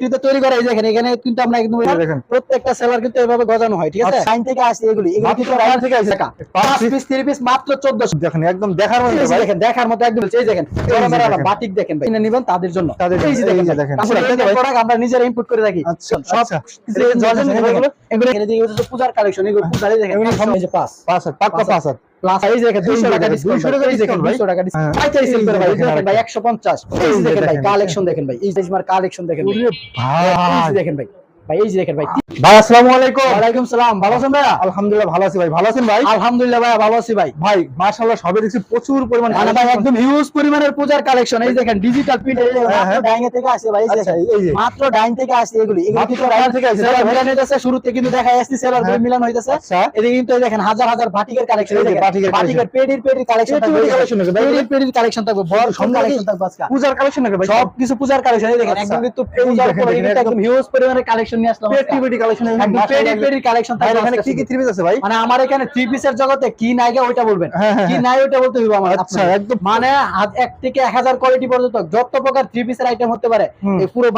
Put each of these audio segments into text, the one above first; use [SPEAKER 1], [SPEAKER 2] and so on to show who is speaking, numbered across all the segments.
[SPEAKER 1] ফ্যাক্টরিতে তৈরি করা এই দেখেন এখানে কিন্তু আমরা একদম
[SPEAKER 2] দেখেন।
[SPEAKER 1] প্রত্যেকটা সেলার কিন্তু এভাবে গজানো হয় ঠিক আছে
[SPEAKER 2] আচ্ছা।
[SPEAKER 1] সাইন থেকে আসে এগুলি এগুলি কিন্তু রাইন
[SPEAKER 2] থেকে আসে। পাঁচ
[SPEAKER 1] পাঁচ পিস থ্রি পিস মাত্র 1400
[SPEAKER 2] দেখেন একদম দেখার মতো ভাই
[SPEAKER 1] দেখেন দেখার মতো একদম এই দেখেন। বাটিক দেখেন ভাই কিনে নিবেন তাদের জন্য। এই যে দেখেন
[SPEAKER 2] দেখেন।
[SPEAKER 1] product আমরা নিজেরা ইনপুট করে থাকি
[SPEAKER 2] আচ্ছা,
[SPEAKER 1] সব
[SPEAKER 2] আচ্ছা। এগুলো-
[SPEAKER 1] এগুলো পূজার কালেকশন এগুলো পূজারই দেখেন এই যে পাস
[SPEAKER 2] পাঁচ হাত পাক্কা পাঁচ
[SPEAKER 1] প্লাস এই দেখেন 200 টাকা ডিসকাউন্ট
[SPEAKER 2] 200 টাকা
[SPEAKER 1] এই যে দেখেন
[SPEAKER 2] discount ভাই।
[SPEAKER 1] 200 টাকা ডিসকাউন্ট
[SPEAKER 2] হ্যাঁ।
[SPEAKER 1] করে ভাই।
[SPEAKER 2] দেখেন
[SPEAKER 1] ভাই 150 এই দেখেন ভাই কালেকশন দেখেন ভাই। এই কালেকশন দেখেন ভাই। দেখেন ভাই। ভাই এই যে দেখেন ভাই
[SPEAKER 2] ভাই আসসালামু আলাইকুম।
[SPEAKER 1] ওয়ালাইকুম সালাম ভালো আছেন ভাই
[SPEAKER 2] আলহামদুলিল্লাহ ভালো আছি ভাই। ভালো আছেন ভাই?
[SPEAKER 1] আলহামদুলিল্লাহ ভাই ভালো আছি ভাই।
[SPEAKER 2] ভাই মাশাআল্লাহ সবে দেখছি প্রচুর পরিমাণ
[SPEAKER 1] মানে ভাই একদম হিউজ পরিমাণের পূজার কালেকশন। এই দেখেন ডিজিটাল প্রিন্ট এই যে। মাত্র ডাইং থেকে আসে ভাই এই
[SPEAKER 2] আচ্ছা,
[SPEAKER 1] দেখেন
[SPEAKER 2] এই যে।
[SPEAKER 1] মাত্র ডাইং থেকে আসে এগুলি। এগুলি কিন্তু
[SPEAKER 2] ডাইং
[SPEAKER 1] ডাইং
[SPEAKER 2] থেকে আসে,
[SPEAKER 1] সেলার মিলান হইতাছে শুরুতে কিন্তু দেখা যাচ্ছে সেলার। মিলান হইতাছে। এদিকে কিন্তু দেখেন হাজার হাজার বাটিকের কালেকশন।
[SPEAKER 2] এই
[SPEAKER 1] এই দেখেন
[SPEAKER 2] বাটিকের
[SPEAKER 1] বাটিকের পেডির পেডির কালেকশন থাকবে
[SPEAKER 2] পেটি collection নাকি ভাই?
[SPEAKER 1] পেডির পেডির কালেকশন থাকবে বড় সব কালেকশন থাকবে আজকে।
[SPEAKER 2] পূজার কালেকশন নাকি ভাই।
[SPEAKER 1] সব কিছু পূজার কালেকশন এই দেখেন। একদম কিন্তু পূজার
[SPEAKER 2] দেখেন,
[SPEAKER 1] উপরে
[SPEAKER 2] দেখেন,
[SPEAKER 1] কিন্তু একদম
[SPEAKER 2] একদম
[SPEAKER 1] হিউজ পরিমাণের কালেকশন নিয়ে আসলাম
[SPEAKER 2] পেটি পেটি কালেকশন
[SPEAKER 1] একদম পেডির পেডির কালেকশন
[SPEAKER 2] ভাই এখানে কি কি থ্রি পিস আছে ভাই?
[SPEAKER 1] মানে আমার এখানে থ্রি পিসের জগতে কি নাইগা ওইটা বলবেন।
[SPEAKER 2] হ্যাঁ, হ্যাঁ,
[SPEAKER 1] কি
[SPEAKER 2] হ্যাঁ।
[SPEAKER 1] নাই ওইটা বলতে হইব আমার
[SPEAKER 2] আচ্ছা, একদম।
[SPEAKER 1] মানে এক থেকে এক হাজার কোয়ালিটি পর্যন্ত যত প্রকার থ্রি পিসের আইটেম হতে পারে এই পুরো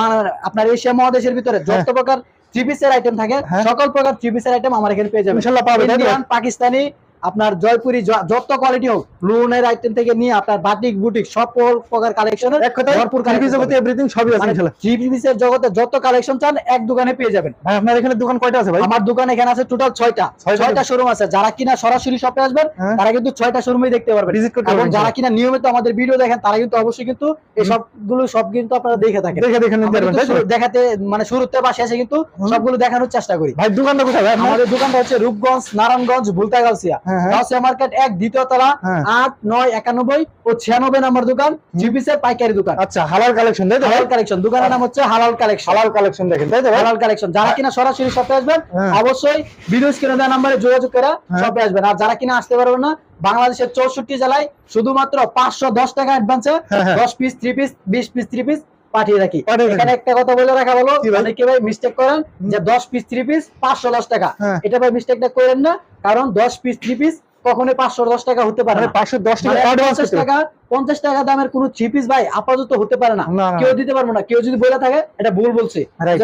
[SPEAKER 1] আপনার এশিয়া মহাদেশের ভিতরে যত প্রকার থ্রি পিসের আইটেম থাকে
[SPEAKER 2] হ্যাঁ।
[SPEAKER 1] সকল প্রকার থ্রি পিসের আইটেম আমার এখানে পেয়ে যাবেন।
[SPEAKER 2] পাবে,
[SPEAKER 1] পাকিস্তানি আপনার জয়পুরি যত কোয়ালিটি হোক লুনের আইটেম থেকে নিয়ে আপনার বাটিক বুটিক সব প্রকার কালেকশনের
[SPEAKER 2] এক কথায়
[SPEAKER 1] ভরপুর
[SPEAKER 2] জগতে এভরিথিং সবই আছে ইনশাআল্লাহ
[SPEAKER 1] থ্রি পিসের জগতে যত কালেকশন চান এক দোকানে পেয়ে যাবেন।
[SPEAKER 2] ভাই আপনার এখানে দোকান কয়টা আছে ভাই?
[SPEAKER 1] আমার দোকান এখানে আছে টোটাল ছয়টা।
[SPEAKER 2] ছয়টা
[SPEAKER 1] ছয়টা শোরুম আছে। যারা কিনা সরাসরি শপে আসবেন
[SPEAKER 2] হ্যাঁ।
[SPEAKER 1] তারা কিন্তু ছয়টা শোরুমে দেখতে পারবেন।
[SPEAKER 2] Visit করতে
[SPEAKER 1] এবং
[SPEAKER 2] পারবেন,
[SPEAKER 1] যারা কিনা নিয়মিত আমাদের ভিডিও দেখেন তারা কিন্তু অবশ্যই কিন্তু এই সবগুলো সব কিন্তু আপনারা দেখে থাকেন।
[SPEAKER 2] দেখে দেখে নিতে পারবেন
[SPEAKER 1] দেখাতে মানে শুরুতে বা শেষে কিন্তু। সবগুলো দেখানোর চেষ্টা করি।
[SPEAKER 2] ভাই দোকানটা কোথায় ভাই
[SPEAKER 1] আমাদের দোকানটা হচ্ছে রূপগঞ্জ নারায়ণগঞ্জ ভুলতা গাউসিয়া
[SPEAKER 2] হ্যাঁ, হ্যাঁ।
[SPEAKER 1] গাউসিয়া মার্কেট এক দ্বিতীয় তলা
[SPEAKER 2] হ্যাঁ।
[SPEAKER 1] আট নয় একানব্বই ও ছিয়ানব্বই নম্বর দোকান জিপিসের পাইকারি দোকান।
[SPEAKER 2] আচ্ছা হালাল কালেকশন তাই তো
[SPEAKER 1] হালাল কালেকশন দোকানের নাম হচ্ছে হালাল কালেকশন
[SPEAKER 2] হালাল কালেকশন দেখেন তাই তো
[SPEAKER 1] হালাল কালেকশন যারা কিনা সরাসরি শপে আসবেন
[SPEAKER 2] হ্যাঁ।
[SPEAKER 1] অবশ্যই ভিডিও স্ক্রিনে দেওয়া নাম্বারে যোগাযোগ করে
[SPEAKER 2] হ্যাঁ।
[SPEAKER 1] শপে আসবেন। আর যারা কিনা আসতে পারবেন না বাংলাদেশের চৌষট্টি জেলায় শুধুমাত্র পাঁচশো দশ টাকা অ্যাডভান্সে
[SPEAKER 2] হ্যাঁ, হ্যাঁ।
[SPEAKER 1] দশ পিস থ্রি পিস বিশ পিস থ্রি পিস পাঠিয়ে রাখি। এখানে একটা কথা বলে রাখা বলো অনেকে ভাই মিস্টেক করেন যে দশ পিস থ্রি পিস পাঁচশো দশ টাকা।
[SPEAKER 2] হ্যাঁ।
[SPEAKER 1] এটা ভাই মিস্টেকটা করেন না কারণ দশ পিস থ্রি পিস কখনো পাঁচশো দশ টাকা হতে পারে
[SPEAKER 2] পাঁচশো দশ টাকা
[SPEAKER 1] মানে পঞ্চাশ টাকা পঞ্চাশ টাকা দামের কোন থ্রি পিস ভাই আপাতত হতে পারে না। কেউ দিতে পারব না কেউ যদি বলে থাকে এটা ভুল বলছে।
[SPEAKER 2] Right.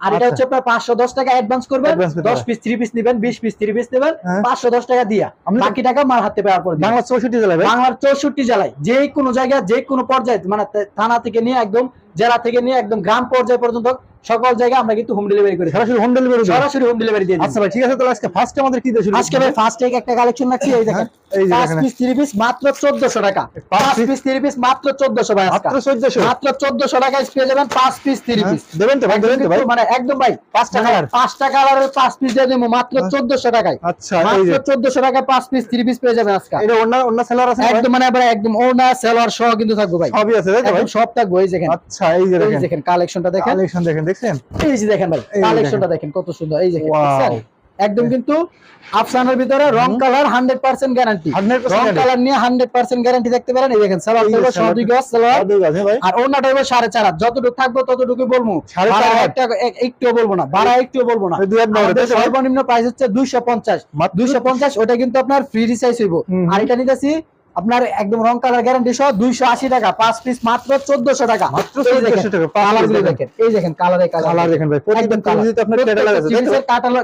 [SPEAKER 1] আর এটা
[SPEAKER 2] আচ্ছা।
[SPEAKER 1] হচ্ছে আপনার পাঁচশো দশ টাকা অ্যাডভান্স করবেন
[SPEAKER 2] Advance করতে
[SPEAKER 1] দশ
[SPEAKER 2] হবে।
[SPEAKER 1] পিস থ্রি পিস নেবেন বিশ পিস থ্রি পিস নেবেন
[SPEAKER 2] হ্যাঁ।
[SPEAKER 1] পাঁচশো দশ টাকা দিয়া বাকি টাকা মার হাতে পাওয়ার পর।
[SPEAKER 2] বাংলা চৌষট্টি জেলায় ভাই
[SPEAKER 1] বাংলার চৌষট্টি জেলায় যে কোনো জায়গায় যে কোনো পর্যায়ে মানে থানা থেকে নিয়ে একদম জেলা থেকে নিয়ে একদম গ্রাম পর্যায়ে পর্যন্ত সকল জায়গায় আমরা কিন্তু হোম ডেলিভারি করি।
[SPEAKER 2] সরাসরি হোম ডেলিভারি
[SPEAKER 1] সরাসরি হোম ডেলিভারি দিয়ে
[SPEAKER 2] আচ্ছা ভাই ঠিক আছে তাহলে আজকে ফার্স্ট আমাদের কি দিয়ে শুরু
[SPEAKER 1] আজকে ভাই ফার্স্ট টেক একটা কালেকশন রাখছি এই দেখেন।
[SPEAKER 2] হ্যাঁ, এই যে
[SPEAKER 1] পাঁচ
[SPEAKER 2] দেখেন।
[SPEAKER 1] পিস পিস মাত্র চোদ্দশো টাকা। পাঁচ পিস থ্রি পিস মাত্র চোদ্দশো ভাই
[SPEAKER 2] মাত্র 1400
[SPEAKER 1] মাত্র চোদ্দশো টাকায় পেয়ে যাবেন পিস থ্রি
[SPEAKER 2] হ্যাঁ,
[SPEAKER 1] পিস
[SPEAKER 2] দেবেন তো ভাই দেবেন তো ভাই।
[SPEAKER 1] মানে একদম ভাই পিস দিয়ে দেবো মাত্র
[SPEAKER 2] হ্যাঁ।
[SPEAKER 1] টাকায়।
[SPEAKER 2] আচ্ছা
[SPEAKER 1] মাত্র
[SPEAKER 2] যে।
[SPEAKER 1] চোদ্দশো টাকায় পাঁচ পিস থ্রি পিস পেয়ে যাবেন আজকে।
[SPEAKER 2] এটা অন্য অন্য সেলার আছে ভাই?
[SPEAKER 1] একদম মানে আবার একদম ওনা সেলার সহ কিন্তু থাকব ভাই।
[SPEAKER 2] সবই আছে তাই তো ভাই?
[SPEAKER 1] একদম সব থাকব এই দেখেন
[SPEAKER 2] আচ্ছা এই যে দেখেন।
[SPEAKER 1] দেখেন কালেকশনটা দেখেন।
[SPEAKER 2] কালেকশন দেখেন দেখছেন?
[SPEAKER 1] এই যে দেখেন ভাই কালেকশনটা দেখেন। কত সুন্দর। এই দেখেন একদম কিন্তু আফসানের ভিতরে রং কালার হান্ড্রেড পার্সেন্ট গ্যারান্টি রং কালার নিয়ে হান্ড্রেড পার্সেন্ট গ্যারান্টি দেখতে পারেন। এই দেখেন সালোয়ার
[SPEAKER 2] এই যে
[SPEAKER 1] থাকবে
[SPEAKER 2] সালোয়ার-
[SPEAKER 1] সবই গজ সালোয়ার।
[SPEAKER 2] সাদু আছে ভাই।
[SPEAKER 1] আর ওনাটা হইবো সাড়ে চার হাত। যতটুকু থাকব ততটুকু বলব। একটা বলব না। ভাড়া একটুও বলব না? সর্বনিম্ন প্রাইস হচ্ছে দুইশো পঞ্চাশ।
[SPEAKER 2] মাত্র
[SPEAKER 1] দুইশো পঞ্চাশ ওটা কিন্তু আপনার ফ্রি রিসাইজ হইব। আর এটা নিতেছি আপনার একদম রং কালার গ্যারান্টি সহ দুইশো আশি টাকা। পাঁচ পিস মাত্র চোদ্দশো টাকা।
[SPEAKER 2] মাত্র
[SPEAKER 1] এই দেখেন,
[SPEAKER 2] 1400 টাকা,
[SPEAKER 1] কালারগুলো
[SPEAKER 2] দেখেন।
[SPEAKER 1] এই দেখেন কালারে
[SPEAKER 2] কালার দেখেন ভাই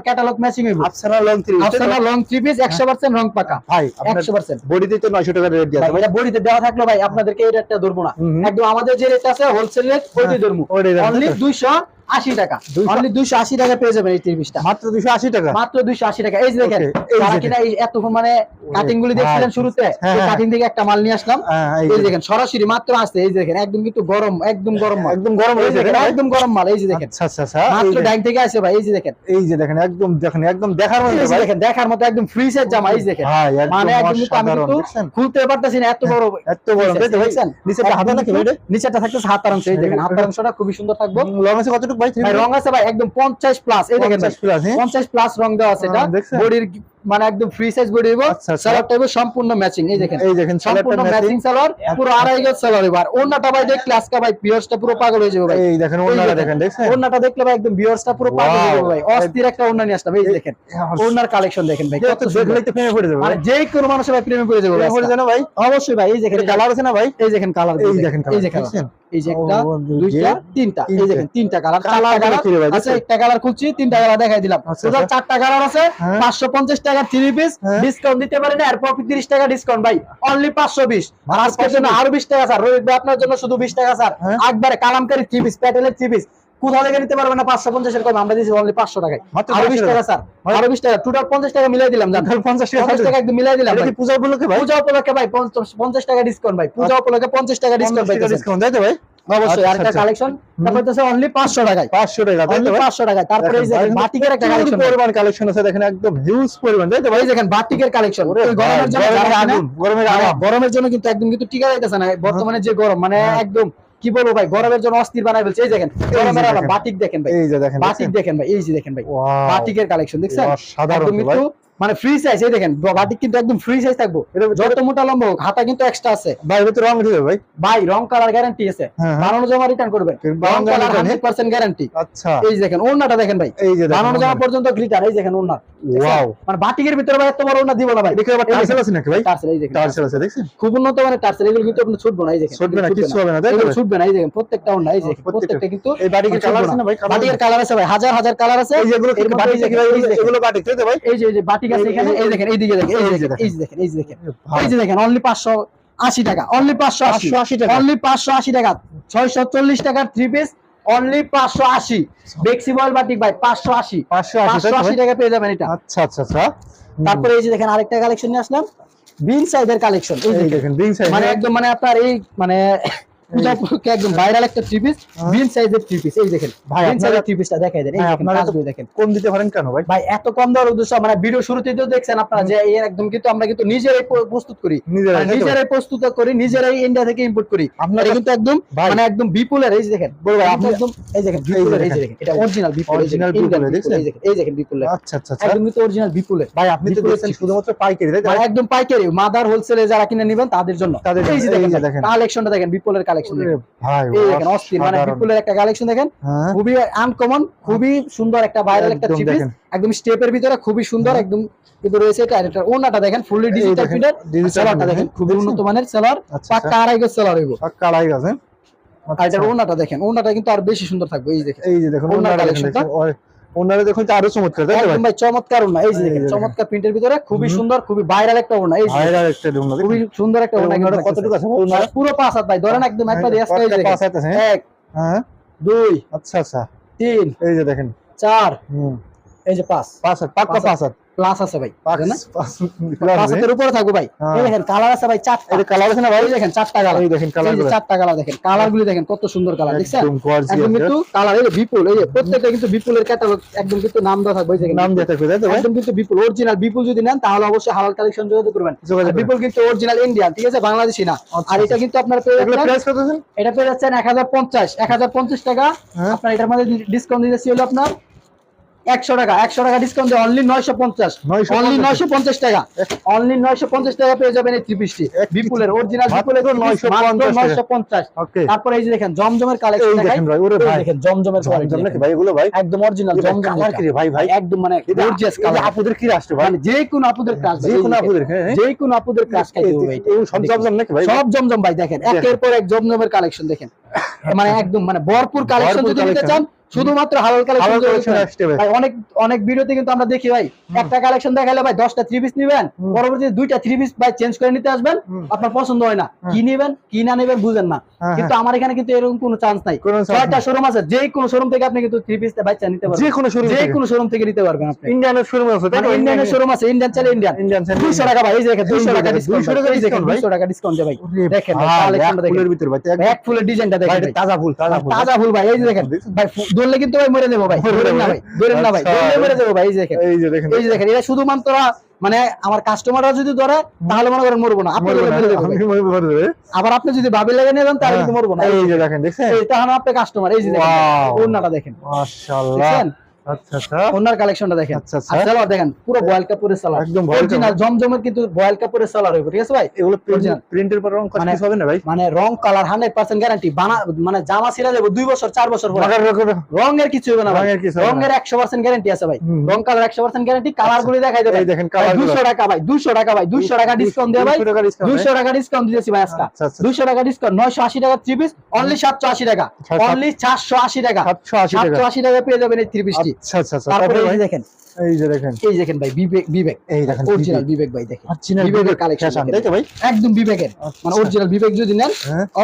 [SPEAKER 2] ক্যাটালগ
[SPEAKER 1] ম্যাচিং হইব
[SPEAKER 2] Afsana long three
[SPEAKER 1] Afsana long three piece একশো পার্সেন্ট রং পাকা।
[SPEAKER 2] ভাই আপনার
[SPEAKER 1] 100%
[SPEAKER 2] বডিতে তো 900 টাকা রেট
[SPEAKER 1] এটা বডিতে দেওয়া থাকল ভাই আপনাদেরকে এই রেটটা ধরবো না। একদম আমাদের যে রেট আছে হোলসেল রেট ওইটাই ধরবো। অনলি দুইশো আশি টাকা অনলি আশি টাকা পেয়ে যাবেন এই ত্রিশটা
[SPEAKER 2] মাত্র 280 টাকা
[SPEAKER 1] মাত্র দুইশো আশি টাকা এই দেখেন কিনা এতক্ষণ মানে কাটিং গুলি দেখছিলেন শুরুতে
[SPEAKER 2] হ্যাঁ, হ্যাঁ।
[SPEAKER 1] কাটিং থেকে একটা মাল নিয়ে আসলাম
[SPEAKER 2] হ্যাঁ, এই
[SPEAKER 1] দেখেন সরাসরি মাত্র আসছে এই দেখেন একদম কিন্তু গরম একদম গরম
[SPEAKER 2] একদম গরম
[SPEAKER 1] একদম গরম মাল এই যে দেখেন
[SPEAKER 2] আচ্ছা আচ্ছা আচ্ছা
[SPEAKER 1] মাত্র ডাইং থেকে আসে ভাই এই যে দেখেন
[SPEAKER 2] এই যে দেখেন একদম দেখেন একদম দেখার মতো ভাই
[SPEAKER 1] দেখেন দেখার মতো একদম ফ্রিজের জামা এই দেখেন মানে একদম আমি কিন্তু খুলতে পারতেছি না এত বড়
[SPEAKER 2] এত বড়
[SPEAKER 1] দেখছেন?
[SPEAKER 2] নিচেটা হাতে নাকি?
[SPEAKER 1] নিচেটা থাকতেছে হাতার অংশ এই দেখেন হাতার অংশটা খুবই সুন্দর থাকবে
[SPEAKER 2] লং আছে কতটুকু ভাই
[SPEAKER 1] রং আছে ভাই একদম 50 প্লাস এই দেখেন ভাই
[SPEAKER 2] 50 প্লাস হ্যাঁ?
[SPEAKER 1] 50 প্লাস রং দেওয়া আছে এটা।
[SPEAKER 2] হ্যাঁ,
[SPEAKER 1] বডির মানে একদম ফ্রি সাইজ বডি
[SPEAKER 2] আচ্ছা, আচ্ছা।
[SPEAKER 1] সালোয়ার টাইপের সম্পূর্ণ ম্যাচিং এই দেখেন।
[SPEAKER 2] এই দেখেন
[SPEAKER 1] সম্পূর্ণ ম্যাচিং
[SPEAKER 2] ম্যাচিং
[SPEAKER 1] সালোয়ার পুরো আড়াই গজ সালোয়ার এবার ওন্নাটা ভাই দেখ ক্লাসটা ভাই পিয়ার্সটা পুরো পাগল হয়ে যাবে ভাই।
[SPEAKER 2] এই দেখেন ওনারা
[SPEAKER 1] দেখেন।
[SPEAKER 2] দেখেন দেখছেন?
[SPEAKER 1] ওন্নাটা দেখলে ভাই একদম ভিউয়ার্সটা পুরো পাগল হয়ে যাবে ভাই। অস্থির একটা ওন্না নিয়ে আসলাম এই দেখেন। ওন্নার কালেকশন দেখেন ভাই কত।
[SPEAKER 2] দেখলেই তো প্রেমে পড়ে যাবে
[SPEAKER 1] মানে যে কোনো মানুষের ভাই প্রেমে পড়ে যাবে ভাই
[SPEAKER 2] প্রেমে পড়ে
[SPEAKER 1] আজকে।
[SPEAKER 2] যাবে ভাই?
[SPEAKER 1] অবশ্যই ভাই এই দেখেন
[SPEAKER 2] কালার আছে না ভাই?
[SPEAKER 1] এই দেখেন কালার
[SPEAKER 2] এই দেখেন
[SPEAKER 1] এই
[SPEAKER 2] কালার
[SPEAKER 1] এই যে একটা দুইটা তিনটা এই দেখেন তিনটা কালার
[SPEAKER 2] কালার
[SPEAKER 1] আচ্ছা একটা কালার খুলছি তিনটা কালার দেখাই দিলাম।
[SPEAKER 2] আচ্ছা,
[SPEAKER 1] টোটাল
[SPEAKER 2] আচ্ছা।
[SPEAKER 1] চারটা কালার আছে
[SPEAKER 2] হ্যাঁ।
[SPEAKER 1] পাঁচশো পঞ্চাশ টাকা থ্রি পিস। ডিসকাউন্ট দিতে পারেন আর প্রফিট তিরিশ টাকা ডিসকাউন্ট ভাই। অনলি পাঁচশো বিশ। আর আজকের জন্য আরও বিশ টাকা স্যার। রোহিত ভাই আপনার জন্য শুধু বিশ টাকা স্যার।
[SPEAKER 2] হ্যাঁ।
[SPEAKER 1] একবারে কালামকারী থ্রি পিস প্যাটেলের থ্রি পিস কোথাও থেকে নিতে পারবেন না? পাঁচশো পঞ্চাশের কম আমরা দিয়েছি অনলি পাঁচশো টাকায়।
[SPEAKER 2] আরও
[SPEAKER 1] বিশ টাকা। স্যার। আরও বিশ টাকা টোটাল পঞ্চাশ টাকা মিলাই দিলাম জান।
[SPEAKER 2] 50 টাকা
[SPEAKER 1] পঞ্চাশ টাকা একদম মিলাই দিলাম
[SPEAKER 2] পূজা উপলক্ষে ভাই?
[SPEAKER 1] পূজা উপলক্ষে ভাই পঞ্চাশ- টাকা ডিসকাউন্ট ভাই। পূজা উপলক্ষে পঞ্চাশ টাকা ডিসকাউন্ট ভাই
[SPEAKER 2] ডিসকাউন্ট দেয় তো ভাই?
[SPEAKER 1] অবশ্যই আরেকটা। কালেকশন তারপর হচ্ছে অনলি পাঁচশো টাকায়।
[SPEAKER 2] 500 টাকা
[SPEAKER 1] অনলি
[SPEAKER 2] ভাই?
[SPEAKER 1] পাঁচশো টাকায়। তারপরে এই যে বাটিকের একটা কালেকশন
[SPEAKER 2] পরিমাণ কালেকশন আছে দেখেন একদম হিউজ পরিমাণ তাই তো ভাই?
[SPEAKER 1] দেখেন বাটিকের কালেকশন গরমের জন্য
[SPEAKER 2] ভাই,
[SPEAKER 1] যারা
[SPEAKER 2] গরমের
[SPEAKER 1] কিনে-
[SPEAKER 2] আগুন, গরমের আগুন।
[SPEAKER 1] গরমের জন্য কিন্তু একদম কিন্তু টিকা যাইতেছে না। বর্তমানে যে গরম মানে
[SPEAKER 2] হ্যাঁ।
[SPEAKER 1] একদম কি বলব ভাই গরমের জন্য অস্থির বানাই ফেলছে। এই দেখেন গরমের। বাটিক দেখেন ভাই।
[SPEAKER 2] এই যে দেখেন
[SPEAKER 1] বাটিক দেখেন। ভাই এই যে দেখেন ভাই। বাটিকের কালেকশন দেখছেন?
[SPEAKER 2] সাধারণ
[SPEAKER 1] কিন্তু মানে ফ্রি সাইজ এই দেখেন বাটিক কিন্তু একদম ফ্রি সাইজ থাকব। যত মোটা লম্বা হোক হাতা কিন্তু এক্সট্রা আছে।
[SPEAKER 2] ভাই এটা তো রং উঠে যাবে ভাই।
[SPEAKER 1] ভাই রং কালার গ্যারান্টি আছে।
[SPEAKER 2] হ্যাঁ, হ্যাঁ।
[SPEAKER 1] বানানো জমা রিটার্ন করবেন।
[SPEAKER 2] রং
[SPEAKER 1] colour
[SPEAKER 2] guarantee,
[SPEAKER 1] hundred percent guarantee
[SPEAKER 2] আচ্ছা।
[SPEAKER 1] এই দেখেন ওড়নাটা দেখেন ভাই।
[SPEAKER 2] এই যে
[SPEAKER 1] বানানো জমা পর্যন্ত গ্লিটার এই দেখেন ওড়না।
[SPEAKER 2] ওয়াও
[SPEAKER 1] মানে বাটিকের ভিতরে ভাই এত বড় ওড়না দিব না ভাই।
[SPEAKER 2] দেখে আবার টার্সেল আছে নাকি ভাই?
[SPEAKER 1] টার্সেল এই দেখেন।
[SPEAKER 2] টার্সেল আছে দেখছেন?
[SPEAKER 1] খুব উন্নত মানে টার্সেল এগুলো কিন্তু আপনি ছুটবো না এই দেখেন।
[SPEAKER 2] ছুটবে না কিছু হবে না
[SPEAKER 1] এগুলো ছুটবে না এই দেখেন প্রত্যেকটা ওড়না এই দেখেন
[SPEAKER 2] প্রত্যেকটা।
[SPEAKER 1] কিন্তু
[SPEAKER 2] এই বাটিকের কালার আছে না ভাই?
[SPEAKER 1] বাটিকের কালার আছে ভাই হাজার হাজার কালার আছে।
[SPEAKER 2] এই যেগুলো বাটিক
[SPEAKER 1] দেখেন, দেখেন।
[SPEAKER 2] এগুলো বাটিক তাই তো ভাই?
[SPEAKER 1] এই যে এই যে বাটিক আছে এখানে এই দেখেন এই দেখেন এই
[SPEAKER 2] এই
[SPEAKER 1] যে
[SPEAKER 2] যে
[SPEAKER 1] দেখেন এই দেখেন এই দেখেন। এই যে দেখেন অনলি পাঁচশো আশি টাকা অনলি পাঁচশো আশি।
[SPEAKER 2] 580 টাকা।
[SPEAKER 1] অনলি পাঁচশো আশি টাকা ছয়শো চল্লিশ টাকার থ্রি পিস অনলি পাঁচশো আশি। বাটিক ভাই পাঁচশো আশি।
[SPEAKER 2] 580
[SPEAKER 1] পাঁচশো আশি টাকা পেয়ে যাবেন এটা।
[SPEAKER 2] আচ্ছা আচ্ছা আচ্ছা।
[SPEAKER 1] তারপরে এই যে দেখেন আরেকটা কালেকশন নিয়ে আসলাম। বিন সাইজের কালেকশন এই
[SPEAKER 2] এই
[SPEAKER 1] দেখেন
[SPEAKER 2] দেখেন সাইজ
[SPEAKER 1] মানে একদম মানে আপনার এই মানে পূজা উপলক্ষে একদম ভাইরাল একটা থ্রি পিস
[SPEAKER 2] হ্যাঁ।
[SPEAKER 1] বিন সাইজের থ্রি পিস এই দেখেন
[SPEAKER 2] ভাই,
[SPEAKER 1] সাইজের থ্রি পিসটা দেখাই দেন এই
[SPEAKER 2] ভাই,
[SPEAKER 1] দেখেন
[SPEAKER 2] আপনারা তো-
[SPEAKER 1] দেখেন।
[SPEAKER 2] কম দিতে পারেন কেন ভাই?
[SPEAKER 1] ভাই এত কম দেওয়ার উদ্দেশ্য মানে ভিডিও শুরুতেই তো দেখছেন আপনারা যে এই একদম কিন্তু আমরা কিন্তু নিজেরাই প্রস্তুত করি।
[SPEAKER 2] নিজেরাই,
[SPEAKER 1] মানে
[SPEAKER 2] তাই তো?
[SPEAKER 1] নিজেরাই প্রস্তুত করি নিজেরাই ইন্ডিয়া থেকে ইম্পোর্ট করি।
[SPEAKER 2] আপনারা
[SPEAKER 1] কিন্তু একদম মানে একদম বিপুলের এই দেখেন
[SPEAKER 2] বড় ভাই, আপনি-
[SPEAKER 1] একদম এই দেখেন বিপুলের এই
[SPEAKER 2] দেখেন।
[SPEAKER 1] দেখেন এটা অরিজিনাল বিপুল এই
[SPEAKER 2] Original
[SPEAKER 1] দেখেন
[SPEAKER 2] বিপুলের,
[SPEAKER 1] Indian বিপুল,
[SPEAKER 2] দেখছেন?
[SPEAKER 1] এই দেখেন বিপুলের।
[SPEAKER 2] আচ্ছা আচ্ছা আচ্ছা।
[SPEAKER 1] একদম কিন্তু অরিজিনাল বিপুলের।
[SPEAKER 2] ভাই আপনি তো
[SPEAKER 1] বিপুলের
[SPEAKER 2] শুধুমাত্র পাইকারি তাই তো?
[SPEAKER 1] মানে? একদম পাইকারি মাদার হোলসেলে যারা কিনে নেবেন তাদের জন্য।
[SPEAKER 2] তাদের
[SPEAKER 1] এই দেখেন
[SPEAKER 2] দেখেন।
[SPEAKER 1] কালেকশনটা দেখেন বিপুলের কালেকশন
[SPEAKER 2] ওরে ভাই
[SPEAKER 1] এই দেখেন অস্থির মানে বিপুলের একটা কালেকশন দেখেন।
[SPEAKER 2] হ্যাঁ।
[SPEAKER 1] খুবই আনকমন খুবই সুন্দর একটা ভাইরাল একটা থ্রি একদম স্টেপের ভিতরে খুবই সুন্দর একদম কিন্তু রয়েছে এটা এটা ওনাটা দেখেন ফুললি ডিজিটাল
[SPEAKER 2] দেখেন,
[SPEAKER 1] প্রিন্টার সেলারটা দেখেন
[SPEAKER 2] হ্যাঁ।
[SPEAKER 1] খুবই উন্নত মানের সেলার
[SPEAKER 2] আচ্ছা,
[SPEAKER 1] পাক্কা আড়াই গজ সেলার হইব
[SPEAKER 2] পাক্কা আড়াই গজ, হ্যাঁ?
[SPEAKER 1] আর এটার
[SPEAKER 2] আচ্ছা।
[SPEAKER 1] ওনাটা দেখেন ওনাটা কিন্তু আর বেশি সুন্দর থাকবে এই দেখেন।
[SPEAKER 2] এই যে দেখুন
[SPEAKER 1] ওনার
[SPEAKER 2] ওনারা ওনারা দেখুন আরও চমৎকার তাই ভাই?
[SPEAKER 1] ভাই চমৎকার ওনা এই যে চমৎকার প্রিন্টের ভিতরে খুবই সুন্দর খুবই ভাইরাল একটা ওনা এই
[SPEAKER 2] ভাইরাল একটা ওনা
[SPEAKER 1] খুবই সুন্দর একটা ওনা
[SPEAKER 2] কিন্তু কতটুকু আছে ওনা
[SPEAKER 1] পুরো পাঁচ হাত ভাই ধরেন একদম একবার এই
[SPEAKER 2] করে
[SPEAKER 1] দেখেন।
[SPEAKER 2] পাঁচ হাত আছে, হ্যাঁ?
[SPEAKER 1] এক
[SPEAKER 2] হ্যাঁ?
[SPEAKER 1] দুই
[SPEAKER 2] আচ্ছা আচ্ছা।
[SPEAKER 1] তিন
[SPEAKER 2] এই যে দেখেন।
[SPEAKER 1] চার
[SPEAKER 2] হুম।
[SPEAKER 1] এই যে পাঁচ।
[SPEAKER 2] পাঁচ হাত পাক্কা পাঁচ হাত।
[SPEAKER 1] প্লাস আছে ভাই
[SPEAKER 2] পাঁচ
[SPEAKER 1] বুঝলেন না?
[SPEAKER 2] পাঁচ
[SPEAKER 1] পাঁচ হাতের উপরে থাকবে ভাই।
[SPEAKER 2] হ্যাঁ।
[SPEAKER 1] এই দেখেন কালার আছে ভাই চারটা।
[SPEAKER 2] এটা কালার আছে না ভাই?
[SPEAKER 1] দেখেন চারটা কালার
[SPEAKER 2] এই দেখেন কালার
[SPEAKER 1] চারটা কালার দেখেন। কালার গুলি দেখেন কত সুন্দর কালার দেখছেন?
[SPEAKER 2] একদম
[SPEAKER 1] কিন্তু কালার এই বিপুল এই প্রত্যেকটা কিন্তু বিপুলের ক্যাটালগ একদম কিন্তু নাম দেওয়া থাকবে দেখেন।
[SPEAKER 2] নাম দিয়ে থাকবে তাই তো
[SPEAKER 1] একদম কিন্তু বিপুল অরিজিনাল বিপুল যদি নেন তাহলে অবশ্যই হালাল কালেকশন যোগাযোগ করবেন। বিপুল কিন্তু অরিজিনাল ইন্ডিয়ান ঠিক আছে? বাংলাদেশি না।
[SPEAKER 2] আচ্ছা,
[SPEAKER 1] আর এটা কিন্তু আপনার
[SPEAKER 2] প্রাইস কত
[SPEAKER 1] এটা পেয়ে যাচ্ছেন এক হাজার পঞ্চাশ। এক হাজার পঞ্চাশ টাকা
[SPEAKER 2] হ্যাঁ।
[SPEAKER 1] আপনার এটার মধ্যে ডিসকাউন্ট দিতেছি হলো আপনার একশো টাকা একশো টাকা ডিসকাউন্ট অনলি নয়শো পঞ্চাশ।
[SPEAKER 2] 950
[SPEAKER 1] অনলি নয়শো পঞ্চাশ টাকা। অনলি নয়শো পঞ্চাশ টাকা পেয়ে যাবেন এই
[SPEAKER 2] piece।
[SPEAKER 1] বিপুলের অরিজিনাল বিপুলের নয়শো পঞ্চাশ তারপরে এই যে দেখেন জমজমের কালেকশন
[SPEAKER 2] দেখেন ভাই ভাই।
[SPEAKER 1] জমজমের
[SPEAKER 2] ভাই এগুলো ভাই?
[SPEAKER 1] একদম অরিজিনাল জমজম
[SPEAKER 2] ভাই ভাই?
[SPEAKER 1] একদম মানে গর্জিয়াস কালার
[SPEAKER 2] আপুদের কি ভাই?
[SPEAKER 1] মানে যে কোন আপুদের ক্লাস
[SPEAKER 2] যে কোনো আপুদের হ্যাঁ হ্যাঁ।
[SPEAKER 1] যে কোন আপুদের খাইতে হবে ভাই
[SPEAKER 2] সব জমজম নাকি ভাই?
[SPEAKER 1] সব জমজম ভাই দেখেন। একের পর এক জমজমের কালেকশন দেখেন। মানে একদম মানে ভরপুর কালেকশন যদি নিতে চান শুধুমাত্র হালাল কালেকশন
[SPEAKER 2] ভাই।
[SPEAKER 1] অনেক অনেক ভিডিওতে কিন্তু আমরা দেখি ভাই একটা কালেকশন দেখালে ভাই দশটা থ্রি পিস নিবেন পরবর্তীতে দুইটা থ্রি পিস ভাই চেঞ্জ করে নিতে আসবেন আপনার পছন্দ হয় না।
[SPEAKER 2] হ্যাঁ।
[SPEAKER 1] কি নিবেন কি না নেবেন বুঝেন না।
[SPEAKER 2] হ্যাঁ,
[SPEAKER 1] কিন্তু আমার এখানে কিন্তু এরকম কোনো চান্স নাই। ছয়টা শোরুম আছে যে কোনো শোরুম থেকে আপনি কিন্তু থ্রি পিস বাচ্চা নিতে পারবেন।
[SPEAKER 2] যে কোনো শোরুম
[SPEAKER 1] যে কোনো শোরুম থেকে নিতে পারবেন আপনি।
[SPEAKER 2] ইন্ডিয়ানের শোরুম আছে তাই
[SPEAKER 1] ইন্ডিয়ানের শোরুম আছে ইন্ডিয়ান চাইলে ইন্ডিয়ান
[SPEAKER 2] ইন্ডিয়ান
[SPEAKER 1] দুইশো টাকা ভাই এই যে দেখেন
[SPEAKER 2] এই
[SPEAKER 1] দুইশো
[SPEAKER 2] যে
[SPEAKER 1] টাকা ডিসকাউন্ট
[SPEAKER 2] 200 টাকা discount ভাই।
[SPEAKER 1] দুইশো টাকা ডিসকাউন্ট ভাই। দেখেন কালেকশনটা দেখেন
[SPEAKER 2] ফুলের ভিতর ভাই
[SPEAKER 1] এক ফুলের ডিজাইনটা দেখেন।
[SPEAKER 2] তাজা ফুল তাজা ফুল।
[SPEAKER 1] তাজা ফুল ভাই এই যে দেখেন। ভাই ধরলে কিন্তু ভাই মরে দেবো ভাই। ধরেন না ভাই ধরেন না ভাই।
[SPEAKER 2] আচ্ছা।
[SPEAKER 1] ধরলে মরে যাব ভাই এই দেখেন।
[SPEAKER 2] এই যে দেখেন।
[SPEAKER 1] এই যে দেখেন এটা শুধুমাত্র মানে আমার কাস্টমাররা যদি ধরে তাহলে মনে করেন মরবো না। আপনি
[SPEAKER 2] যাবে।
[SPEAKER 1] আবার আপনি যদি ভাবি লেগে নিয়ে যান তাহলে কিন্তু মরবো না।
[SPEAKER 2] এই যে দেখেন দেখছেন?
[SPEAKER 1] এটা তাহলে আপনি কাস্টমার এই যে দেখেন।
[SPEAKER 2] Wow.
[SPEAKER 1] দেখেন।
[SPEAKER 2] মাশাআল্লাহ। আচ্ছা আচ্ছা।
[SPEAKER 1] ওনার কালেকশনটা দেখেন।
[SPEAKER 2] আচ্ছা আচ্ছা।
[SPEAKER 1] সালোয়ার দেখেন পুরো বয়েল কাপড়ের সালোয়ার।
[SPEAKER 2] একদম
[SPEAKER 1] অরিজিনাল জমজমের কিন্তু বয়েল কাপড়ের সালোয়ার হবে ঠিক আছে ভাই?
[SPEAKER 2] এগুলো প্রিন্টের পর রং কাজ
[SPEAKER 1] মানে-
[SPEAKER 2] হবে না ভাই?
[SPEAKER 1] মানে রং কালার হান্ড্রেড পার্সেন্ট গ্যারান্টি বানা মানে জামা ছিঁড়া যাবে দুই বছর চার বছর পরে।
[SPEAKER 2] লাগার রকম
[SPEAKER 1] কিছু হবে না ভাই।
[SPEAKER 2] রঙের কিছু হবে না।
[SPEAKER 1] রঙের একশো পার্সেন্ট গ্যারান্টি আছে ভাই। রং কালার একশো পার্সেন্ট গ্যারান্টি কালার গুলি দেখাই দেবে
[SPEAKER 2] এই দেখেন কালার
[SPEAKER 1] দুশো টাকা ভাই দুশো টাকা ভাই দুশো টাকা ডিসকাউন্ট দিয়ে ভাই।
[SPEAKER 2] টাকা ডিসকাউন্ট
[SPEAKER 1] টাকা ডিসকাউন্ট দিয়েছি ভাই আজকে। টাকা ডিসকাউন্ট পিস অনলি সাতশো আশি টাকা। অনলি চারশো আশি টাকা।
[SPEAKER 2] 780 টাকা।
[SPEAKER 1] টাকা পেয়ে যাবেন এই থ্রি পিসটি
[SPEAKER 2] আচ্ছা আচ্ছা আচ্ছা।
[SPEAKER 1] তারপরে দেখেন
[SPEAKER 2] এই যে দেখেন।
[SPEAKER 1] এই দেখেন ভাই বিবেক বিবেক।
[SPEAKER 2] এই দেখেন
[SPEAKER 1] অরিজিনাল বিবেক ভাই দেখেন।
[SPEAKER 2] অরিজিনাল
[SPEAKER 1] বিবেকের
[SPEAKER 2] কালেকশন তাই তো ভাই?
[SPEAKER 1] একদম বিবেকের। মানে। অরিজিনাল বিবেক যদি নেন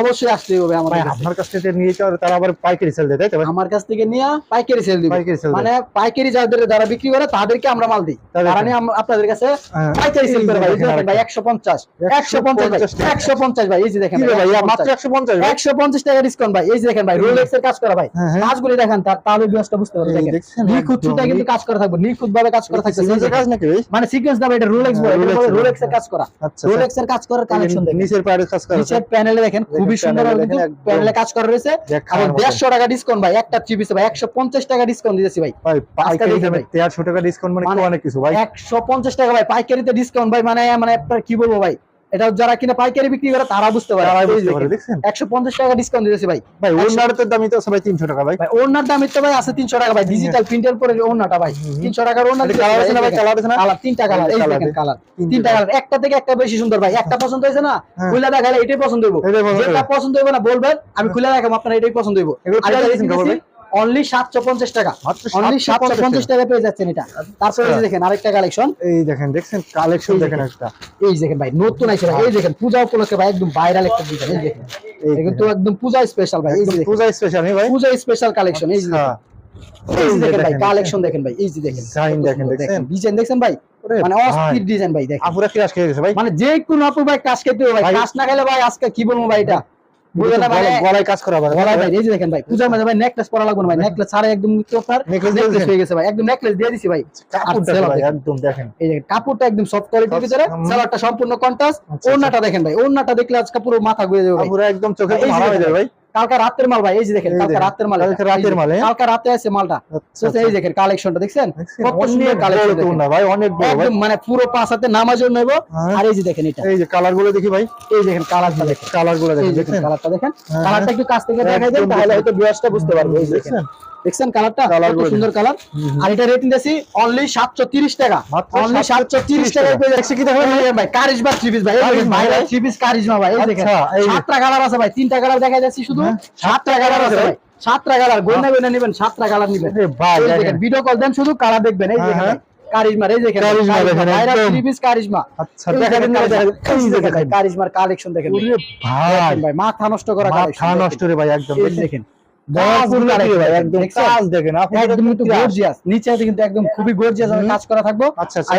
[SPEAKER 1] অবশ্যই আসতেই হবে আমাদের
[SPEAKER 2] ভাই আপনার কাছ থেকে নিয়ে যাওয়ার তারা আবার পাইকারি সেল দেয় তাই তো ভাই?
[SPEAKER 1] আমার কাছ থেকে নিয়ে পাইকারি সেল দিব। মানে পাইকারি যাদের যারা বিক্রি করে তাদেরকে আমরা মাল দিই। তারা নিয়ে আপনাদের কাছে
[SPEAKER 2] হ্যাঁ।
[SPEAKER 1] পাইকারি সেল করে ভাই এই যে
[SPEAKER 2] দেখেন
[SPEAKER 1] দেখেন ভাই
[SPEAKER 2] আরেকটা।
[SPEAKER 1] একশো পঞ্চাশ। একশো পঞ্চাশ ভাই
[SPEAKER 2] 150 টাকা।
[SPEAKER 1] একশো পঞ্চাশ ভাই এই যে দেখেন
[SPEAKER 2] ভাই
[SPEAKER 1] ভাই
[SPEAKER 2] মাত্র 150 ভাই?
[SPEAKER 1] একশো পঞ্চাশ টাকা ডিসকাউন্ট ভাই এই যে দেখেন ভাই রোলেক্স এর কাজ করা ভাই।
[SPEAKER 2] হ্যাঁ, হ্যাঁ।
[SPEAKER 1] কাজগুলি দেখেন তাহলে বিয়সটা বুঝতে পারবেন দেখেন। নিখুঁত কিন্তু কাজ করা থাকবে নিখুঁত ভাবে কাজ করা
[SPEAKER 2] থাকে কাজ নাকি
[SPEAKER 1] মানে সিকোয়েন্স দাও এটা রোলেক্স বলে
[SPEAKER 2] হ্যাঁ, Rolex এর
[SPEAKER 1] রোলেক্স এর কাজ। করা।
[SPEAKER 2] আচ্ছা
[SPEAKER 1] রোলেক্স এর কাজ করার কালেকশন দেখেন।
[SPEAKER 2] নিচের কাজ করা
[SPEAKER 1] নিচের প্যানেলে দেখেন খুবই সুন্দর কিন্তু প্যানেলে কাজ করা রয়েছে।
[SPEAKER 2] মতো।
[SPEAKER 1] দেড়শো টাকা ডিসকাউন্ট ভাই একটা ভাই একশো পঞ্চাশ টাকা ডিসকাউন্ট দিতেছি ভাই।
[SPEAKER 2] ভাই পাইকারি
[SPEAKER 1] দেখেন
[SPEAKER 2] 1300 টাকা ডিসকাউন্ট মানে
[SPEAKER 1] মানে
[SPEAKER 2] কি অনেক কিছু ভাই?
[SPEAKER 1] একশো পঞ্চাশ টাকা ভাই পাইকারিতে ডিসকাউন্ট ভাই মানে মানে আপনার কি বলব ভাই? এটা যারা কিনা পাইকারি বিক্রি করে তারা বুঝতে পারে। একশো পঞ্চাশ টাকা ডিসকাউন্ট ভাই।
[SPEAKER 2] ভাই ওনার তো দামই তো সবাই 300 টাকা ভাই।
[SPEAKER 1] ভাই ওনার দাম তো ভাই আছে তিনশো টাকা ভাই। ডিজিটাল প্রিন্টের পরে ওনাটা ভাই। তিনশো টাকার ওনার
[SPEAKER 2] কালার আছে না ভাই কালার আছে না?
[SPEAKER 1] কালার তিনটা কালার এই দেখেন কালার
[SPEAKER 2] তিনটা
[SPEAKER 1] তিনটা কালার একটা থেকে একটা বেশি সুন্দর ভাই। একটা পছন্দ হয়েছে না
[SPEAKER 2] হ্যাঁ।
[SPEAKER 1] খুলে দেখালে এটাই পছন্দ হইব। যেটা পছন্দ হইব না বলবেন আমি খুলে দেখাবো আপনার এটাই পছন্দ হইব। আর অনলি সাতশো পঞ্চাশ টাকা। অনলি
[SPEAKER 2] 750
[SPEAKER 1] টাকা পেয়ে যাচ্ছেন এটা। তারপরে এই
[SPEAKER 2] আচ্ছা।
[SPEAKER 1] দেখেন আরেকটা কালেকশন
[SPEAKER 2] এই দেখেন দেখছেন? কালেকশন দেখেন
[SPEAKER 1] দেখেন।
[SPEAKER 2] একটা।
[SPEAKER 1] এই দেখেন ভাই নতুন আইছে ভাই। এই দেখেন পূজা উপলক্ষে ভাই একদম ভাইরাল একটা ডিজাইন এই দেখেন। এটা কিন্তু একদম পূজা স্পেশাল ভাই। এই দেখেন।
[SPEAKER 2] পূজা স্পেশাল ভাই?
[SPEAKER 1] পূজা স্পেশাল কালেকশন এই
[SPEAKER 2] আচ্ছা।
[SPEAKER 1] দেখেন। দেখেন ভাই কালেকশন দেখেন ভাই। এই যে দেখেন।
[SPEAKER 2] Design দেখেন, দেখছেন?
[SPEAKER 1] ডিজাইন দেখছেন ভাই? মানে অস্থির ডিজাইন ভাই দেখেন।
[SPEAKER 2] আপুরা গেছে ভাই?
[SPEAKER 1] মানে যে কোনো আপু ভাই কাজ খেতে ভাই- কাজ না খেলে ভাই আজকে কি বলব ভাই এটা? বুঝলেন না ভাই
[SPEAKER 2] গলায়- গলায় কাজ করা ভাই
[SPEAKER 1] ভাই এই যে দেখেন ভাই পূজার মাঝে ভাই নেকলেস পরা লাগবে না ভাই। নেকলেস ছাড়া একদম আপনার নেকলেস হয়ে গেছে ভাই। একদম নেকলেস দিয়ে দিছি ভাই।
[SPEAKER 2] কাপড়টা ভাই একদম দেখেন।
[SPEAKER 1] এই দেখেন কাপড়টা একদম সফট কোয়ালিটির ভিতরে। সালোয়ারটা সম্পূর্ণ কন্ট্রাস্ট
[SPEAKER 2] আচ্ছা,
[SPEAKER 1] ওন্নাটা দেখেন ভাই ওন্নাটা দেখলে আজকে পুরো মাথা ঘুরে যাবে ভাই।
[SPEAKER 2] পুরো একদম চোখে মারা হয়ে যাবে ভাই।
[SPEAKER 1] কালকা রাতের মাল ভাই এই যে দেখেন কালকা রাতের মাল
[SPEAKER 2] কালকে রাতের মাল, হ্যাঁ?
[SPEAKER 1] কালকা রাতে আছে মালটা।
[SPEAKER 2] আচ্ছা,
[SPEAKER 1] এই দেখেন কালেকশনটা দেখছেন?
[SPEAKER 2] দেখছেন?
[SPEAKER 1] কত সুন্দর কালেকশন
[SPEAKER 2] না ভাই অনেক বড় ভাই।
[SPEAKER 1] মানে পুরো পাঁচ হাতে নামাজও নেব।
[SPEAKER 2] হ্যাঁ।
[SPEAKER 1] আর এই যে দেখেন এটা।
[SPEAKER 2] এই যে কালারগুলো দেখি ভাই।
[SPEAKER 1] এই দেখেন কালারটা দেখেন। কালারগুলো
[SPEAKER 2] দেখেন
[SPEAKER 1] কালারটা দেখেন।
[SPEAKER 2] হ্যাঁ,
[SPEAKER 1] কালারটা একটু কাছ থেকে দেখাই দেন তাহলে হয়তো বিয়াসটা বুঝতে পারবে। এই দেখেন।
[SPEAKER 2] দেখছেন
[SPEAKER 1] কালারটা? সুন্দর কালার আর এটা রেটিং দিয়েছি অনলি 730 টাকা। অনলি 730
[SPEAKER 2] টাকা।
[SPEAKER 1] পেয়ে যাচ্ছে। কি দেখেন ভাই কারিজমা থ্রি পিস ভাই ভাই
[SPEAKER 2] ভাই।
[SPEAKER 1] থ্রি পিস কারিজমা ভাই এই দেখেন।
[SPEAKER 2] আচ্ছা,
[SPEAKER 1] সাতটা কালার আছে ভাই তিনটা কালার দেখা যাচ্ছে শুধু।
[SPEAKER 2] হ্যাঁ,
[SPEAKER 1] সাতটা কালার আছে ভাই। সাতটা কালার গোনা গোনা নেবেন সাতটা কালার নেবেন।
[SPEAKER 2] ভাই
[SPEAKER 1] এই
[SPEAKER 2] দেখেন
[SPEAKER 1] দেখেন ভিডিও কল দেন শুধু কালার দেখবেন। এই
[SPEAKER 2] হ্যাঁ,
[SPEAKER 1] দেখেন
[SPEAKER 2] হ্যাঁ।
[SPEAKER 1] এই দেখেন
[SPEAKER 2] কারিজমা দেখেন,
[SPEAKER 1] ভাইরা
[SPEAKER 2] একদম।
[SPEAKER 1] থ্রি পিস কারিজমা
[SPEAKER 2] আচ্ছা দেখেন
[SPEAKER 1] দেখেন
[SPEAKER 2] দেখেন
[SPEAKER 1] দেখেন। কারিজমার কালেকশন দেখেন। ভাই। মাথা নষ্ট করা
[SPEAKER 2] মাথা নষ্ট রে ভাই একদম দেখেন
[SPEAKER 1] দেখেন
[SPEAKER 2] দারুণ
[SPEAKER 1] collection
[SPEAKER 2] ভাই?
[SPEAKER 1] দেখেন,
[SPEAKER 2] একদম কাজ দেখেন
[SPEAKER 1] একদম কিন্তু গর্জিয়াস নিচে আছে কিন্তু একদম খুবই গর্জিয়াস ভাবে কাজ করা থাকব।
[SPEAKER 2] আচ্ছা আচ্ছা।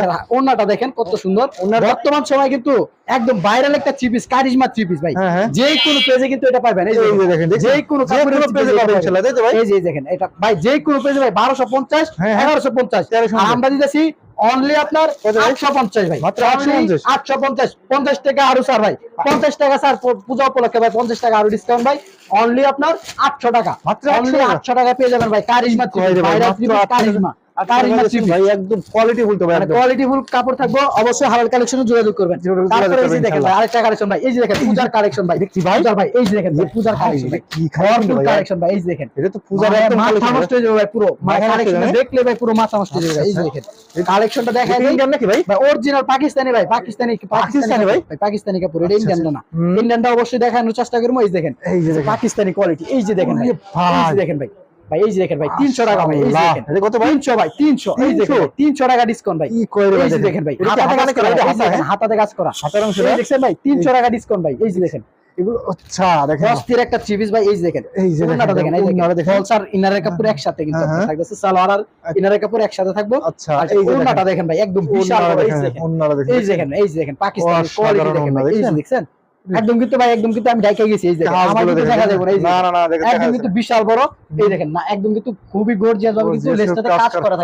[SPEAKER 1] দেখেন কত সুন্দর।
[SPEAKER 2] ওন্নাটা-
[SPEAKER 1] বর্তমান সময় কিন্তু একদম ভাইরাল একটা কারিজমা ভাই।
[SPEAKER 2] হ্যাঁ হ্যাঁ।
[SPEAKER 1] যে কোনো পেজে কিন্তু এটা পাবেন এই যে দেখেন। যে কোনো
[SPEAKER 2] পেজে
[SPEAKER 1] পেজে
[SPEAKER 2] পাবেন ইনশাআল্লাহ ভাই।
[SPEAKER 1] এই যে দেখেন এটা ভাই যে কোনো পেজে ভাই বারোশো পঞ্চাশ
[SPEAKER 2] হ্যাঁ, হ্যাঁ।
[SPEAKER 1] পঞ্চাশ।
[SPEAKER 2] 1350
[SPEAKER 1] আমরা দিতেছি অনলি আপনার
[SPEAKER 2] কত ভাই?
[SPEAKER 1] পঞ্চাশ ভাই।
[SPEAKER 2] মাত্র 850
[SPEAKER 1] আটশো পঞ্চাশ? পঞ্চাশ। টাকা আরও স্যার ভাই। পঞ্চাশ টাকা স্যার পূজা উপলক্ষে ভাই পঞ্চাশ টাকা আরও ডিসকাউন্ট ভাই। অনলি আপনার আটশো টাকা।
[SPEAKER 2] মাত্র
[SPEAKER 1] অনলি
[SPEAKER 2] 800
[SPEAKER 1] আটশো টাকা পেয়ে যাবেন ভাই। কারিশমা
[SPEAKER 2] কি কয় রে ভাই?
[SPEAKER 1] ভাইরাল
[SPEAKER 2] মাত্র
[SPEAKER 1] থ্রি পিস
[SPEAKER 2] 800
[SPEAKER 1] কারিজমা
[SPEAKER 2] আর
[SPEAKER 1] কারিজমা থ্রি পিস
[SPEAKER 2] ভাই একদম। কোয়ালিটি বলতে ভাই
[SPEAKER 1] কোয়ালিটি ফুল কাপড় থাকব অবশ্যই হালাল কালেকশনে যোগাযোগ করবেন। তারপরে এই যে দেখেন ভাই আরেকটা কালেকশন ভাই এই যে দেখেন পূজার কালেকশন ভাই। দেখছি ভাই। ভাই এই যে দেখেন পূজার কালেকশন ভাই।
[SPEAKER 2] কি খাওয়ান ভাই
[SPEAKER 1] কালেকশন ভাই এই যে দেখেন।
[SPEAKER 2] এটা তো পূজার একদম
[SPEAKER 1] মাথা নষ্ট হয়ে যাবে ভাই পুরো
[SPEAKER 2] মাথা
[SPEAKER 1] কালেকশন দেখলে ভাই পুরো মাথা নষ্ট হয়ে যাবে এই যে দেখেন। কালেকশনটা দেখা যায়
[SPEAKER 2] ইন্ডিয়ান নাকি ভাই?
[SPEAKER 1] ভাই অরিজিনাল পাকিস্তানি ভাই পাকিস্তানি
[SPEAKER 2] পাকিস্তানি ভাই?
[SPEAKER 1] পাকিস্তানি কাপড় এটা
[SPEAKER 2] আচ্ছা,
[SPEAKER 1] ইন্ডিয়ান না। ইন্ডিয়ানটা অবশ্যই দেখানোর চেষ্টা করব এই দেখেন।
[SPEAKER 2] এই যে
[SPEAKER 1] পাকিস্তানি কোয়ালিটি এই যে দেখেন ভাই। এই যে দেখেন ভাই। ভাই এই যে দেখেন ভাই তিনশো টাকা ভাই এই দেখেন
[SPEAKER 2] এটা কত ভাই?
[SPEAKER 1] তিনশো ভাই তিনশো এই যে
[SPEAKER 2] 300
[SPEAKER 1] টাকা ডিসকাউন্ট ভাই
[SPEAKER 2] কি ভাই
[SPEAKER 1] দেখেন ভাই
[SPEAKER 2] এটা
[SPEAKER 1] হাতাতে কাজ করা
[SPEAKER 2] হাতা, হ্যাঁ?
[SPEAKER 1] হাতাতে কাজ করা
[SPEAKER 2] হাতের অংশ
[SPEAKER 1] এই দেখছেন ভাই তিনশো টাকা ডিসকাউন্ট ভাই এই যে দেখেন
[SPEAKER 2] এগুলো আচ্ছা দেখেন
[SPEAKER 1] অস্থির একটা চিবিস ভাই এই যে দেখেন
[SPEAKER 2] এই যে দেখেন,
[SPEAKER 1] দেখেন এই দেখেন
[SPEAKER 2] দেখেন।
[SPEAKER 1] ফলসার ইনারের কাপড় একসাথে কিন্তু
[SPEAKER 2] হ্যাঁ,
[SPEAKER 1] থাকতেছে সালোয়ার আর ইনারের কাপড় একসাথে থাকব
[SPEAKER 2] আচ্ছা এই যে দেখেন
[SPEAKER 1] দেখেন ভাই একদম বিশাল এই যে
[SPEAKER 2] দেখেন
[SPEAKER 1] দেখেন
[SPEAKER 2] দেখেন
[SPEAKER 1] এই যে দেখেন দেখেন পাকিস্তানি কোয়ালিটি দেখেন এই যে
[SPEAKER 2] দেখছেন?
[SPEAKER 1] দেখছেন একদম কিন্তু ভাই একদম কিন্তু আমি গেছি এই যে আমার কিন্তু দেখা যাবে না এই যে
[SPEAKER 2] না না না দেখেন
[SPEAKER 1] একদম কিন্তু বিশাল বড় এই দেখেন না একদম কিন্তু খুবই গর্জিয়াস ভাবে কিন্তু লেসটাতে কাজ করা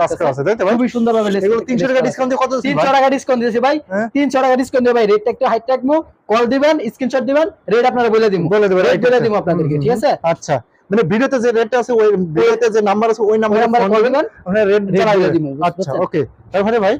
[SPEAKER 2] ভাই?
[SPEAKER 1] খুবই সুন্দর ভাবে লেস
[SPEAKER 2] 300 টাকা ডিসকাউন্ট দিয়ে কত দিচ্ছেন
[SPEAKER 1] তিনশো
[SPEAKER 2] ভাই?
[SPEAKER 1] টাকা ডিসকাউন্ট দিয়েছে ভাই
[SPEAKER 2] হ্যাঁ?
[SPEAKER 1] তিনশো টাকা ডিসকাউন্ট দিয়ে ভাই রেটটা একটু হাইট রাখব কল দিবেন স্ক্রিনশট দিবেন রেট আপনারা বলে দিব।
[SPEAKER 2] বলে দেবেন,
[SPEAKER 1] রেট বলে
[SPEAKER 2] আচ্ছা।
[SPEAKER 1] দিব আপনাদেরকে ঠিক আছে?
[SPEAKER 2] আচ্ছা। মানে ভিডিওতে যে রেট আছে ওই ভিডিওতে যে নাম্বার আছে ওই নাম্বারে ফোন করবেন রেট জানাই
[SPEAKER 1] দিবো,
[SPEAKER 2] আচ্ছা ওকে তারপরে ভাই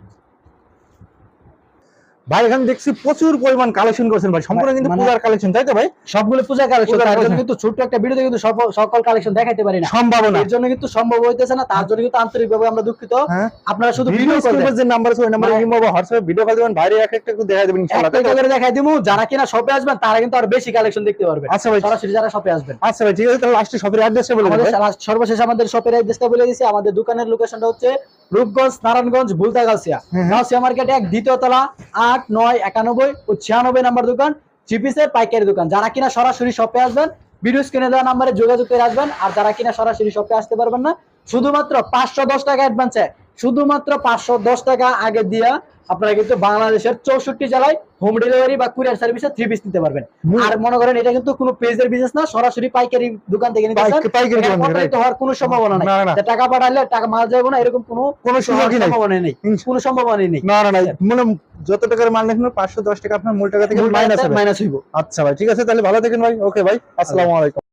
[SPEAKER 2] ভাই এখানে দেখছি প্রচুর পরিমাণ কালেকশন করেছেন ভাই। সম্পূর্ণ কিন্তু
[SPEAKER 1] মানে-
[SPEAKER 2] পূজার কালেকশন তাই তো ভাই?
[SPEAKER 1] সবগুলো পূজা কালেকশন তার জন্য কিন্তু ছোট্ট একটা ভিডিওতে কিন্তু সকল কালেকশন দেখাইতে পারি না।
[SPEAKER 2] সম্ভাবনা।
[SPEAKER 1] এর জন্য কিন্তু সম্ভব হইতেছে না তার জন্য কিন্তু আন্তরিকভাবে আমরা দুঃখিত।
[SPEAKER 2] হ্যাঁ।
[SPEAKER 1] আপনারা শুধু
[SPEAKER 2] ভিডিও
[SPEAKER 1] করবেন।
[SPEAKER 2] যে নাম্বার আছে ওই নাম্বারে ইমো বা হোয়াটসঅ্যাপে ভিডিও কল দিবেন বাইরে এক একটা একটু দেখা দেবেন ইনশাআল্লাহ তাই
[SPEAKER 1] করে দেখাই দিমু যারা কিনা শপে আসবেন তারা কিন্তু আর বেশি কালেকশন দেখতে পারবেন।
[SPEAKER 2] আচ্ছা ভাই।
[SPEAKER 1] সরাসরি যারা শপে আসবেন।
[SPEAKER 2] আচ্ছা ভাই ঠিক আছে তাহলে লাস্টে শপের অ্যাড্রেসটা বলে
[SPEAKER 1] আমাদের সর্বশেষ আমাদের শপের অ্যাড্রেসটা বলে দিয়েছি আমাদের দোকানের লোকেশনটা হচ্ছে রূপগঞ্জ নারায়ণগঞ্জ বুলতাগাছিয়া
[SPEAKER 2] হুম।
[SPEAKER 1] মার্কেট এক দ্বিতীয় তলা আট নয় একানব্বই ও ছিয়ানব্বই নাম্বার দোকান চিপিসের পাইকারি দোকান। যারা কিনা সরাসরি শপে আসবেন ভিডিও স্ক্রিনে দেওয়া নাম্বারে যোগাযোগ করে আসবেন। আর যারা কিনা সরাসরি শপে আসতে পারবেন না, শুধুমাত্র পাঁচশো দশ টাকা অ্যাডভান্স শুধুমাত্র পাঁচশো দশ টাকা আগে দিয়া আপনারা কিন্তু বাংলাদেশের চৌষট্টি জেলায় হোম ডেলিভারি বা কুরিয়ার সার্ভিসে থ্রি পিস নিতে পারবেন। আর মনে করেন এটা কিন্তু কোনো পেজের বিজনেস না সরাসরি পাইকারি দোকান থেকে নিতে হওয়ার কোনো সম্ভাবনা নাই। টাকা পাঠালে টাকা মাল যাবে না এরকম কোনো
[SPEAKER 2] কোনো
[SPEAKER 1] সম্ভাবনা নেই। কোনো সম্ভাবনা নেই।
[SPEAKER 2] না না মানে যত টাকার মাল দেখুন পাঁচশো দশ টাকা আপনার মূল টাকা থেকে মাইনাস
[SPEAKER 1] মাইনাস হইব।
[SPEAKER 2] আচ্ছা ভাই ঠিক আছে তাহলে ভালো থাকেন ভাই। ওকে ভাই আসসালামু আলাইকুম।